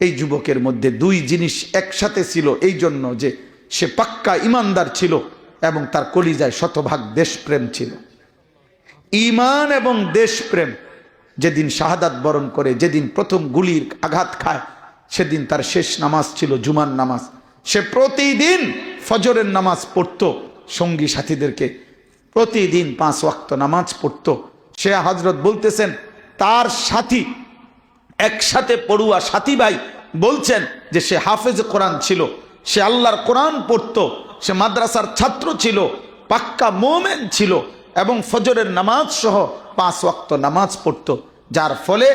এই যুবকের মধ্যে দুই জিনিস একসাথে ছিল, এই জন্য যে সে পাক্কা ইমানদার ছিল এবং তার কলিজায় শতভাগ দেশপ্রেম ছিল। ইমান এবং দেশপ্রেম, যেদিন শাহাদাত বরণ করে, যেদিন প্রথম গুলির আঘাত খায়, সেদিন তার শেষ নামাজ ছিল জুমার নামাজ। সে প্রতিদিন ফজরের নামাজ পড়তো, সঙ্গী সাথীদেরকে প্রতিদিন পাঁচ ওয়াক্ত নামাজ পড়তো। সে হজরত বলতেছেন, তার সাথী একসাথে পড়ুয়া সাথী ভাই বলছেন যে সে হাফেজ কোরআন ছিল, সে আল্লাহর কোরআন পড়তো, সে মাদ্রাসার ছাত্র ছিল, পাক্কা মোমেন ছিল এবং ফজরের নামাজ সহ পাঁচ ওয়াক্ত নামাজ পড়তো, যার ফলে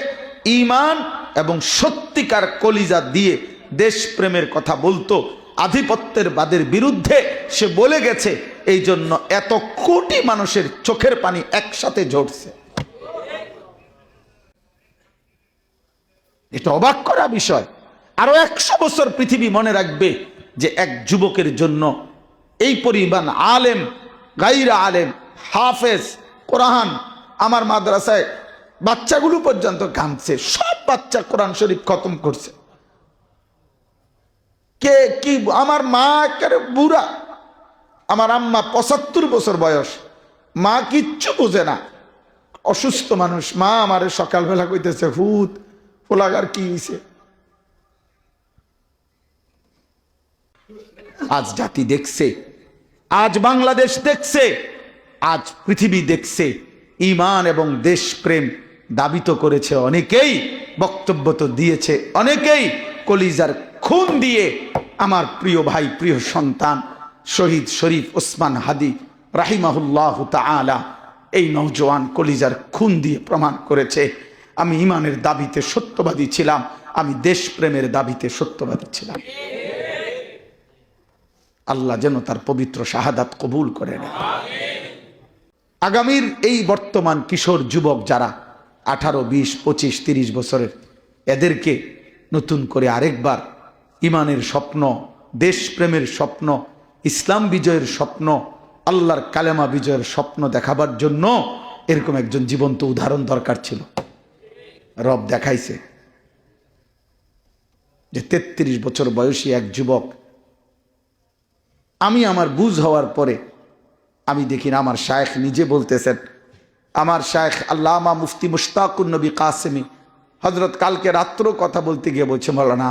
ইমান এবং সত্যিকার কলিজা দিয়ে দেশপ্রেমের কথা বলতো। আধিপত্যের বাদের বিরুদ্ধে সে বলে গেছে এই জন্য এত কোটি মানুষের চোখের পানি একসাথে ঝরছে। এটা অবাক করা বিষয়। আরও একশো বছর পৃথিবী মনে রাখবে যে এক যুবকের জন্য এই পরিমাণ আলেম, গাইরা আলেম, হাফেজ, কোরআন আমার মাদ্রাসায় বাচ্চাগুলো পর্যন্ত কাঁদছে, সব বাচ্চা কোরআন শরীফ খতম করছে। কে কি, আমার মা একেবারে বুড়া, আমার আম্মা পঁচাত্তর বছর বয়স, মা কিচ্ছু বোঝে না। অসুস্থ মানুষ, মা আমারে সকালবেলা কইতেছে ভূত পোলাগার কি হয়েছে আজ জাতি দেখছে, আজ বাংলাদেশ দেখছে, আজ পৃথিবী দেখছে। ইমান এবং দেশপ্রেম দাবিত করেছে অনেকেই, বক্তব্য তো দিয়েছে অনেকেই, কলিজার খুন দিয়ে আমার প্রিয় ভাই, প্রিয় সন্তান, শহীদ শরীফ ওসমান হাদি, রাহিমাহুল্লাহ তালা এই নৌজওয়ান কলিজার খুন দিয়ে প্রমাণ করেছে। আমি ইমানের দাবিতে সত্যবাদী ছিলাম, আমি দেশপ্রেমের দাবিতে সত্যবাদী ছিলাম। আল্লাহ যেন তার পবিত্র শাহাদাত কবুল করে নেয় আগামীর এই বর্তমান কিশোর যুবক যারা আঠারো, বিশ, পঁচিশ, তিরিশ বছরের, এদেরকে নতুন করে আরেকবার ইমানের স্বপ্ন, দেশপ্রেমের স্বপ্ন, ইসলাম বিজয়ের স্বপ্ন, আল্লাহর কালেমা বিজয়ের স্বপ্ন দেখাবার জন্য এরকম একজন জীবন্ত উদাহরণ দরকার ছিল। রব দেখাইছে যে তেত্রিশ বছর বয়সী এক যুবক, আমি আমার বুঝ হওয়ার পরে আমি দেখি না, আমার শায়েখ নিজে বলতেছেন, আমার শায়েখ আল্লামা মুফতি মুশতাকুর নবী কাসেমি হজরত কালকে রাত্র কথা বলতে গিয়ে বলছে না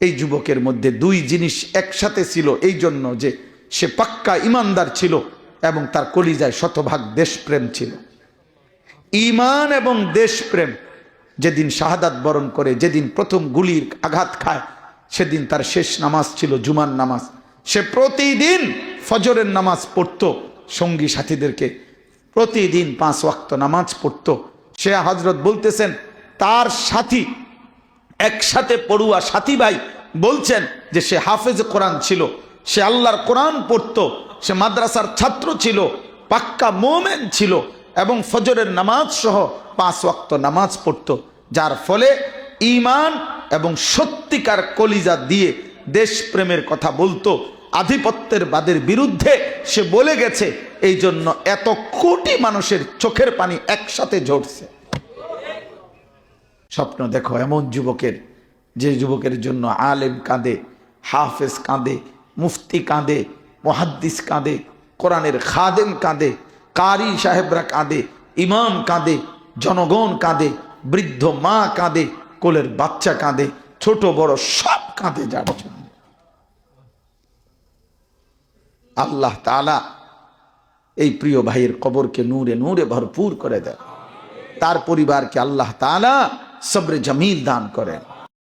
এই যুবকের মধ্যে দুই জিনিস একসাথে ছিল, এই জন্য যে সে পাক্কা ইমানদার ছিল এবং তার কলিজায় শতভাগ দেশপ্রেম ছিল। ইমান এবং দেশপ্রেম যেদিন শাহাদাত বরণ করে, যেদিন প্রথম গুলির আঘাত খায়, সেদিন তার শেষ নামাজ ছিল জুমার নামাজ। সে প্রতিদিন ফজরের নামাজ পড়তো, সঙ্গী সাথীদেরকে। প্রতিদিন পাঁচ ওয়াক্ত নামাজ পড়তো। সে হজরত বলতেছেন, তার সাথী, একসাথে পড়ুয়া সাথী ভাই বলছেন যে সে হাফেজ কোরআন ছিল। সে আল্লাহর কোরআন পড়তো। সে মাদ্রাসার ছাত্র ছিল। পাক্কা মোমেন ছিল। এবং ফজরের নামাজ সহ পাঁচ ওয়াক্ত নামাজ পড়তো, যার ফলে ইমান এবং সত্যিকার কলিজা দিয়ে দেশপ্রেমের কথা বলতো। আধিপত্যের বাদের বিরুদ্ধে সে বলে গেছে এই জন্য এত কোটি মানুষের চোখের পানি একসাথে ঝরছে। স্বপ্ন দেখো, এমন যুবকের, যে যুবকের জন্য আলেম কাঁদে, হাফেজ কাঁদে, মুফতি কাঁদে, মহাদ্দিস কাঁদে, কোরআনের খাদেম কাঁদে কারি সাহেবরা কাঁদে, ইমাম কাঁদে, জনগণ কাঁদে, বৃদ্ধ মা কাঁদে, কোলের বাচ্চা কাঁদে, ছোট বড় সব কাঁদে যার জন্য। আল্লাহ তালা এই প্রিয় ভাইয়ের কবরকে নূরে নূরে ভরপুর করে দেয় তার পরিবারকে আল্লাহ তালা সবরে জমিল দান করেন।